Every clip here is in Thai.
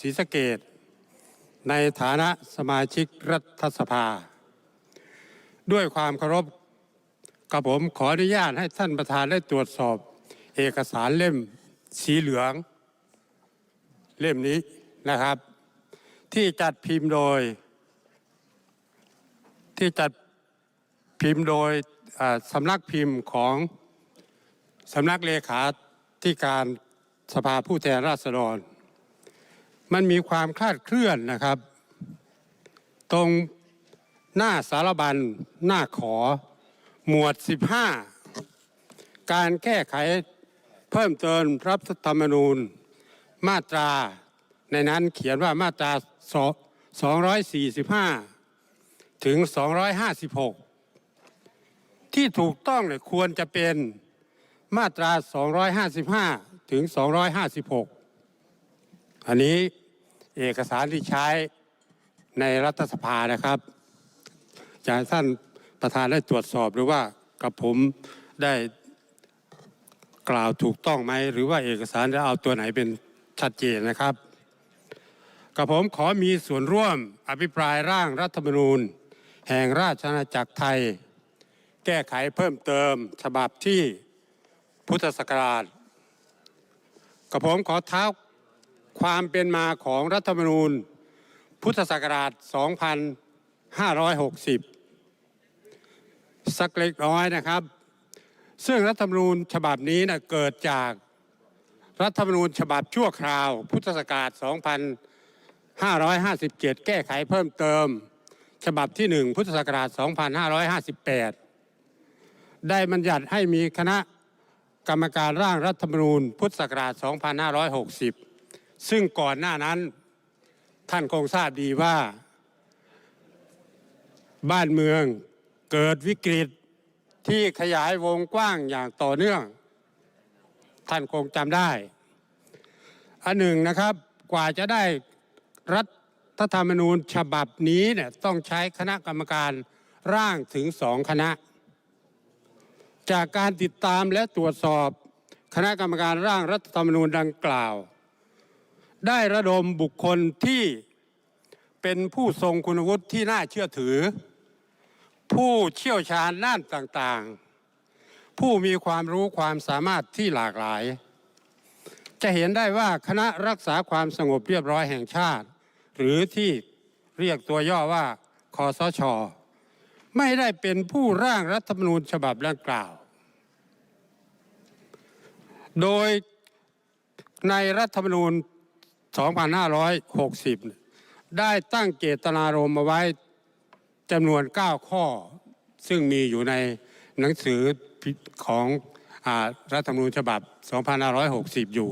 ศรีสะเกดในฐานะสมาชิกรัฐสภา ด้วยความเคารพกับผมขออนุญาตให้ท่านประธานได้ตรวจสอบ เอกสารเล่มสีเหลือง เล่มนี้นะครับ ที่จัดพิมพ์โดย ที่จัดพิมพ์โดยสำนักพิมพ์ของสำนักเลขาธิการสภาผู้แทนราษฎร มันมีความคลาดเคลื่อนนะครับ ตรงหน้าสารบัญหน้าขอหมวด 15 การแก้ไขเพิ่มเติมรัฐธรรมนูญ มาตราในนั้นเขียนว่ามาตรา 245 ถึง 256 ที่ถูกต้องเนี่ยควรจะเป็นมาตรา 255 ถึง 256 อันนี้เอกสารที่ใช้ในรัฐสภานะครับจะให้ท่านประธานได้ตรวจสอบหรือว่ากับผมได้กล่าวถูกต้องไหม หรือว่าเอกสารจะเอาตัวไหนเป็นชัดเจนนะครับ กับผมขอมีส่วนร่วมอภิปรายร่างรัฐธรรมนูญ แห่งราชอาณาจักรไทย แก้ไขเพิ่มเติมฉบับที่พุทธศักราชกับผมขอเท้า ความเป็นมาของรัฐธรรมนูญ พุทธศักราช 2560 สักเล็กน้อยนะครับ ซึ่งรัฐธรรมนูญฉบับนี้นะเกิดจากรัฐธรรมนูญฉบับชั่วคราว พุทธศักราช 2557 แก้ไขเพิ่มเติม ฉบับที่ 1 พุทธศักราช 2558 ได้บัญญัติให้มีคณะกรรมการร่างรัฐธรรมนูญ พุทธศักราช 2560 ซึ่งก่อนหน้านั้นท่านคงทราบดีว่า บ้านเมืองเกิดวิกฤตที่ขยายวงกว้างอย่างต่อเนื่อง ท่านคงจำได้ อันหนึ่งนะครับกว่าจะได้รัฐธรรมนูญฉบับนี้เนี่ยต้องใช้คณะกรรมการร่างถึงสองคณะ จากการติดตามและตรวจสอบคณะกรรมการร่างรัฐธรรมนูญดังกล่าว ได้ระดมบุคคลที่เป็นผู้ทรงคุณวุฒิที่น่าเชื่อถือ ผู้เชี่ยวชาญด้านต่างๆ ผู้มีความรู้ความสามารถที่หลากหลาย จะเห็นได้ว่าคณะรักษาความสงบเรียบร้อยแห่งชาติ หรือที่เรียกตัวย่อว่าคอสช ไม่ได้เป็นผู้ร่างรัฐธรรมนูญฉบับดังกล่าว โดยในรัฐธรรมนูญ 2560 ได้ตั้งเจตนารมณ์มาไว้จำนวน 9 ข้อ ซึ่งมีอยู่ในหนังสือของอรัฐธรรมนูญฉบับ 2560 อยู่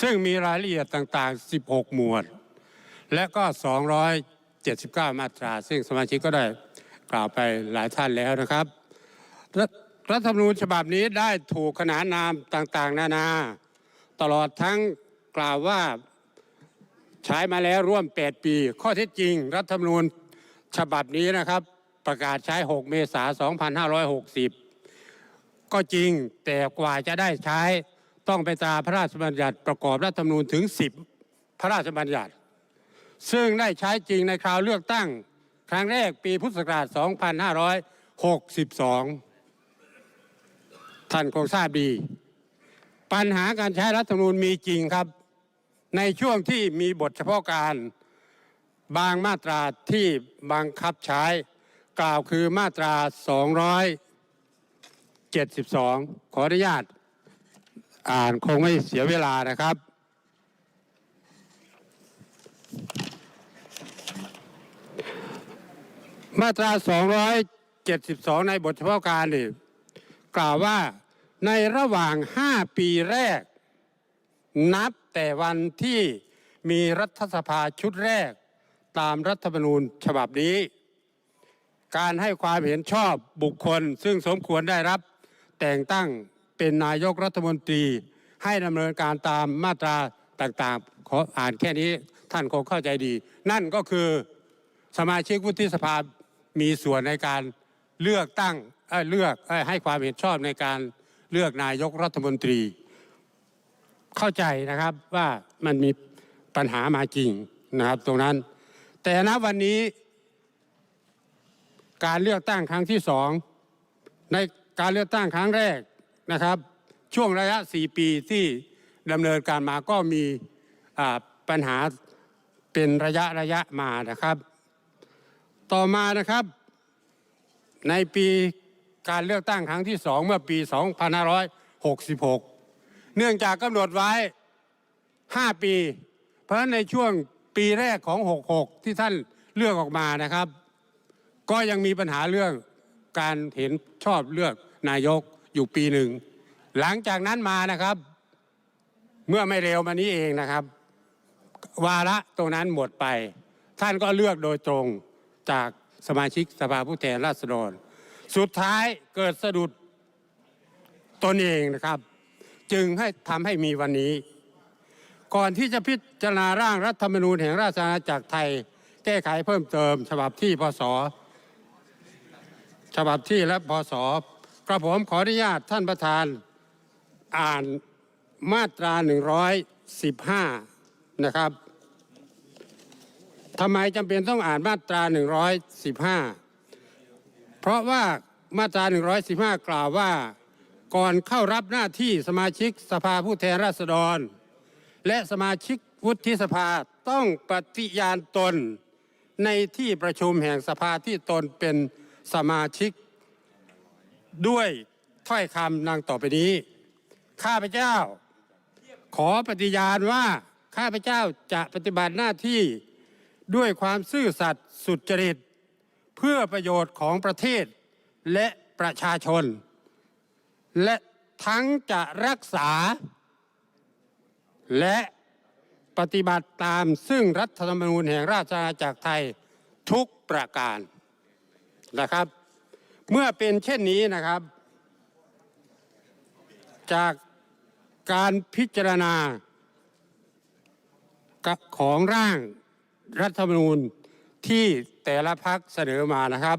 ซึ่งมีรายละเอียดต่าง ๆ 16 หมวด และก็ 279 มาตรา ซึ่งสมาชิกก็ได้กล่าวไปหลายท่านแล้วนะครับรรัฐธรรมนูญฉบับนี้ได้ถูกขนานนามต่างๆ นานา ตลอดทั้งกล่าวว่า ใช้มาแล้วร่วม 8 ปี ข้อเท็จจริง รัฐธรรมนูญฉบับนี้นะครับ ประกาศใช้ 6 เมษายน 2560 ก็จริงแต่กว่าจะได้ใช้ต้องไปตาพระราชบัญญัติประกอบรัฐธรรมนูญถึง 10 พระราชบัญญัติ ซึ่งได้ใช้จริงในคราวเลือกตั้ง ครั้งแรกปีพุทธศักราช 2562 ท่านคงทราบดี ปัญหาการใช้รัฐธรรมนูญมีจริงครับ ในช่วงที่มีบทเฉพาะการบางมาตราที่บังคับใช้กล่าวคือมาตรา 272 ขออนุญาต อ่านคงไม่เสียเวลานะครับ มาตรา 272 ในบทเฉพาะการนี่กล่าวว่าในระหว่าง 5 ปีแรกนับ แต่วันที่มีรัฐสภาชุดแรกตามรัฐธรรมนูญฉบับนี้ การให้ความเห็นชอบบุคคล ซึ่งสมควรได้รับแต่งตั้งเป็นนายกรัฐมนตรีให้ดำเนินการตามมาตราต่างๆ ขออ่านแค่นี้ท่านคงเข้าใจดี นั่นก็คือสมาชิกวุฒิสภามีส่วนในการเลือกตั้งเเลือกอให้ความเห็นชอบในการเลือกนายกรัฐมนตรี เข้าใจนะครับว่ามันมีปัญหามาจริงนะครับตรงนั้น แต่ณวันนี้ การเลือกตั้งครั้งที่สองในการเลือกตั้งครั้งแรกนะครับ ช่วงระยะ 4 ปีที่ดำเนินการมาก็มีปัญหาเป็นระยะระยะมานะครับ ต่อมานะครับในปีการเลือกตั้งครั้งที่สองเมื่อปี 2566 เนื่องจากกำหนดไว้ 5 ปี เพราะฉะนั้นในช่วงปีแรกของ 66 ที่ท่านเลือกออกมานะครับ ก็ยังมีปัญหาเรื่องการเห็นชอบเลือกนายกอยู่ปีหนึ่ง หลังจากนั้นมานะครับ เมื่อไม่เร็วมานี้เองนะครับ วาระตรงนั้นหมดไป ท่านก็เลือกโดยตรงจากสมาชิกสภาผู้แทนราษฎร สุดท้ายเกิดสะดุดตนเองนะครับ จึงให้ทำให้มีวันนี้ ก่อนที่จะพิจารณาร่างรัฐธรรมนูญแห่งราชอาณาจักรไทย แก้ไขเพิ่มเติม ฉบับที่พศฉบับที่และพศกระผมขออนุญาตท่านประธานอ่านมาตรา 115 นะครับทำไมจำเป็นต้องอ่านมาตรา 115 เพราะว่ามาตรา 115 กล่าวว่า ก่อนเข้ารับหน้าที่สมาชิกสภาผู้แทนราษฎร และสมาชิกวุฒิสภาต้องปฏิญาณตนในที่ประชุมแห่งสภาที่ตนเป็นสมาชิก ด้วยถ้อยคำดังต่อไปนี้ ข้าพเจ้า ขอปฏิญาณว่าข้าพเจ้าจะปฏิบัติหน้าที่ด้วยความซื่อสัตย์สุจริต เพื่อประโยชน์ของประเทศและประชาชน และทั้งจะรักษา และปฏิบัติตามซึ่งรัฐธรรมนูญแห่งราชอาณาจักรไทยทุกประการนะครับ เมื่อเป็นเช่นนี้นะครับ จากการพิจารณากับของร่างรัฐธรรมนูญที่แต่ละพักเสนอมานะครับ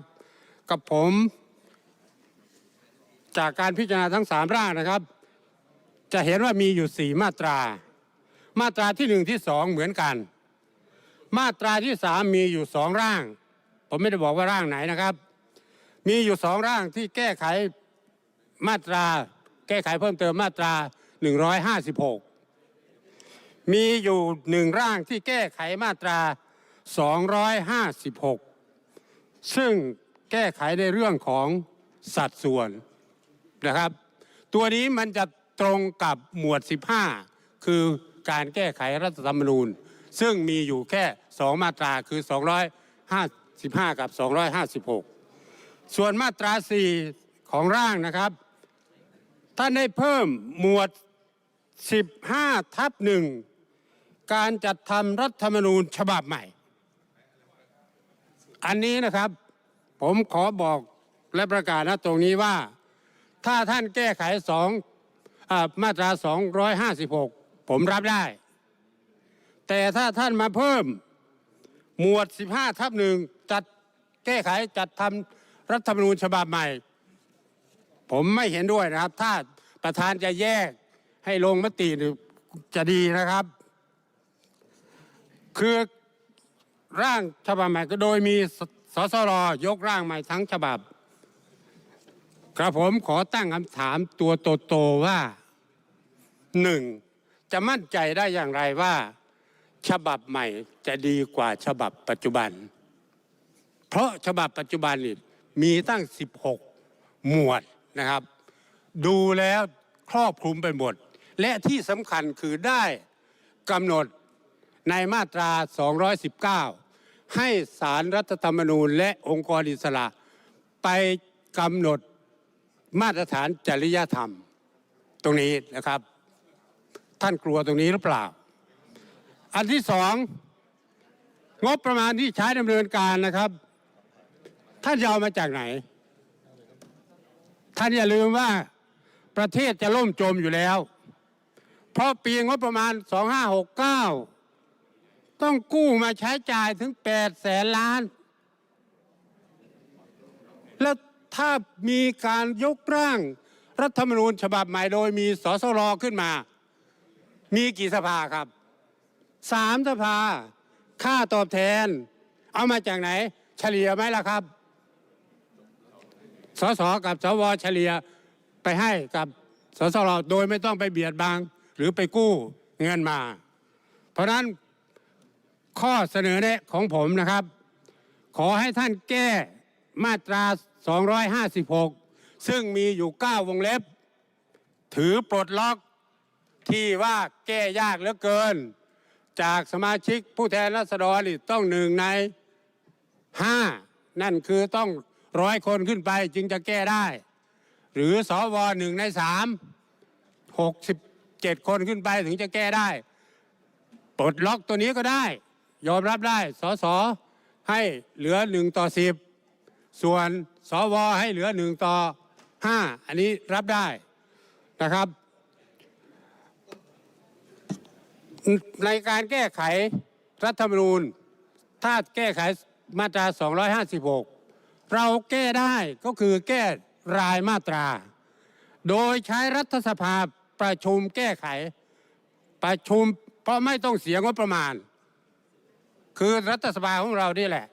กับผม จากการพิจารณาทั้งสามร่างนะครับ จะเห็นว่ามีอยู่สี่มาตรา มาตราที่หนึ่งที่สองเหมือนกัน มาตราที่สามมีอยู่สองร่าง ผมไม่ได้บอกว่าร่างไหนนะครับ มีอยู่สองร่างที่แก้ไขมาตรา แก้ไขเพิ่มเติมมาตรา 156 มีอยู่หนึ่งร่างที่แก้ไขมาตรา 256 ซึ่งแก้ไขในเรื่องของสัดส่วน นะครับ ตัวนี้มันจะตรงกับหมวด 15 คือการแก้ไขรัฐธรรมนูญ ซึ่งมีอยู่แค่ 2 มาตราคือ 255 กับ 256 ส่วนมาตรา 4 ของร่างนะครับ ท่านได้เพิ่มหมวด 15 ทับหนึ่งการจัดทำรัฐธรรมนูญฉบับใหม่ อันนี้นะครับผมขอบอกและประกาศนะตรงนี้ว่า ถ้าท่านแก้ไขสองอมาตรา 256 ผมรับได้ แต่ถ้าท่านมาเพิ่มหมวด 15 ทับหนึ่งจัดแก้ไขจัดทำรัฐธรรมนูญฉบับใหม่ ผมไม่เห็นด้วยนะครับ ถ้าประธานจะแยกให้ลงมติจะดีนะครับ คือร่างฉบับใหม่ก็โดยมีสสรยกร่างใหม่ทั้งฉบับ กระผมขอตั้งคำถามตัวโตๆว่าหนึ่งจะมั่นใจได้อย่างไรว่า ฉบับใหม่จะดีกว่าฉบับปัจจุบัน เพราะฉบับปัจจุบันนี่มีตั้ง 16 หมวดนะครับ ดูแล้วครอบคลุมไปหมด และที่สำคัญคือได้กำหนดในมาตรา 219 ให้สารรัฐธรรมนูญและองค์กรอิสระไปกำหนด มาตรฐานจริยธรรม ตรงนี้นะครับ ท่านกลัวตรงนี้หรือเปล่า อันที่สองงบประมาณที่ใช้ดำเนินการนะครับ ท่านจะเอามาจากไหน ท่านอย่าลืมว่าประเทศจะล่มจมอยู่แล้ว เพราะปีงบประมาณ 2569 ต้องกู้มาใช้จ่ายถึง 8 แสนล้าน แล้ว ถ้ามีการยกร่างรัฐธรรมนูญฉบับใหม่โดยมีสสรขึ้นมา มีกี่สภาครับสามสภา ค่าตอบแทน เอามาจากไหน เฉลี่ยไหมล่ะครับ สสกับสวเฉลี่ยไปให้กับสสรโดยไม่ต้องไปเบียดบัง หรือไปกู้เงินมา เพราะฉะนั้นข้อเสนอแนะของผมนะครับ ขอให้ท่านแก้ มาตรา 256 ซึ่งมีอยู่ 9 วงเล็บ ถือปลดล็อกที่ว่าแก้ยากเหลือเกิน จากสมาชิกผู้แทนราษฎรต้องหนึ่งในห้านั่นคือต้องร้อยคนขึ้นไปจึงจะแก้ได้ หรือสวหนึ่งในสามหกสิบเจ็ดคนขึ้นไปถึงจะแก้ได้ ปลดล็อกตัวนี้ก็ได้ ยอมรับได้สสให้เหลือหนึ่งต่อสิบ ส่วนสวให้เหลือหนึ่งต่อห้าอันนี้รับได้นะครับ ในการแก้ไขรัฐธรรมนูญ ถ้าแก้ไขมาตรา 256 เราแก้ได้ก็คือแก้รายมาตรา โดยใช้รัฐสภาประชุมแก้ไขประชุมเพราะไม่ต้องเสียงบประมาณ คือรัฐสภาของเรานี่แหละ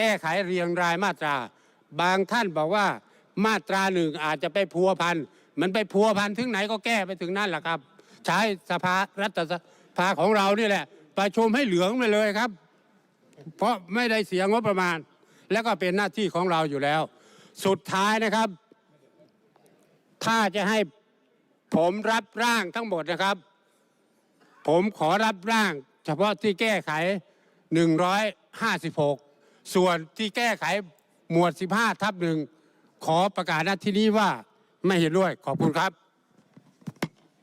ก้ไขเรียงรายมาตรา บางท่านบอกว่ามาตราหนึ่งอาจจะไปพัวพันมันไปพัวพันถึงไหนก็แก้ไปถึงนั่นแหละครับ ใช้สภารัฐสภาของเรานี่แหละ ประชุมให้เหลืองไปเลยครับ เพราะไม่ได้เสียงบประมาณ แล้วก็เป็นหน้าที่ของเราอยู่แล้ว สุดท้ายนะครับ ถ้าจะให้ผมรับร่างทั้งหมดนะครับ ผมขอรับร่าง เฉพาะที่แก้ไข 156 ส่วนที่แก้ไขหมวด 15 ทับหนึ่งขอประกาศหน้าที่นี้ว่าไม่เห็นด้วยขอบคุณครับ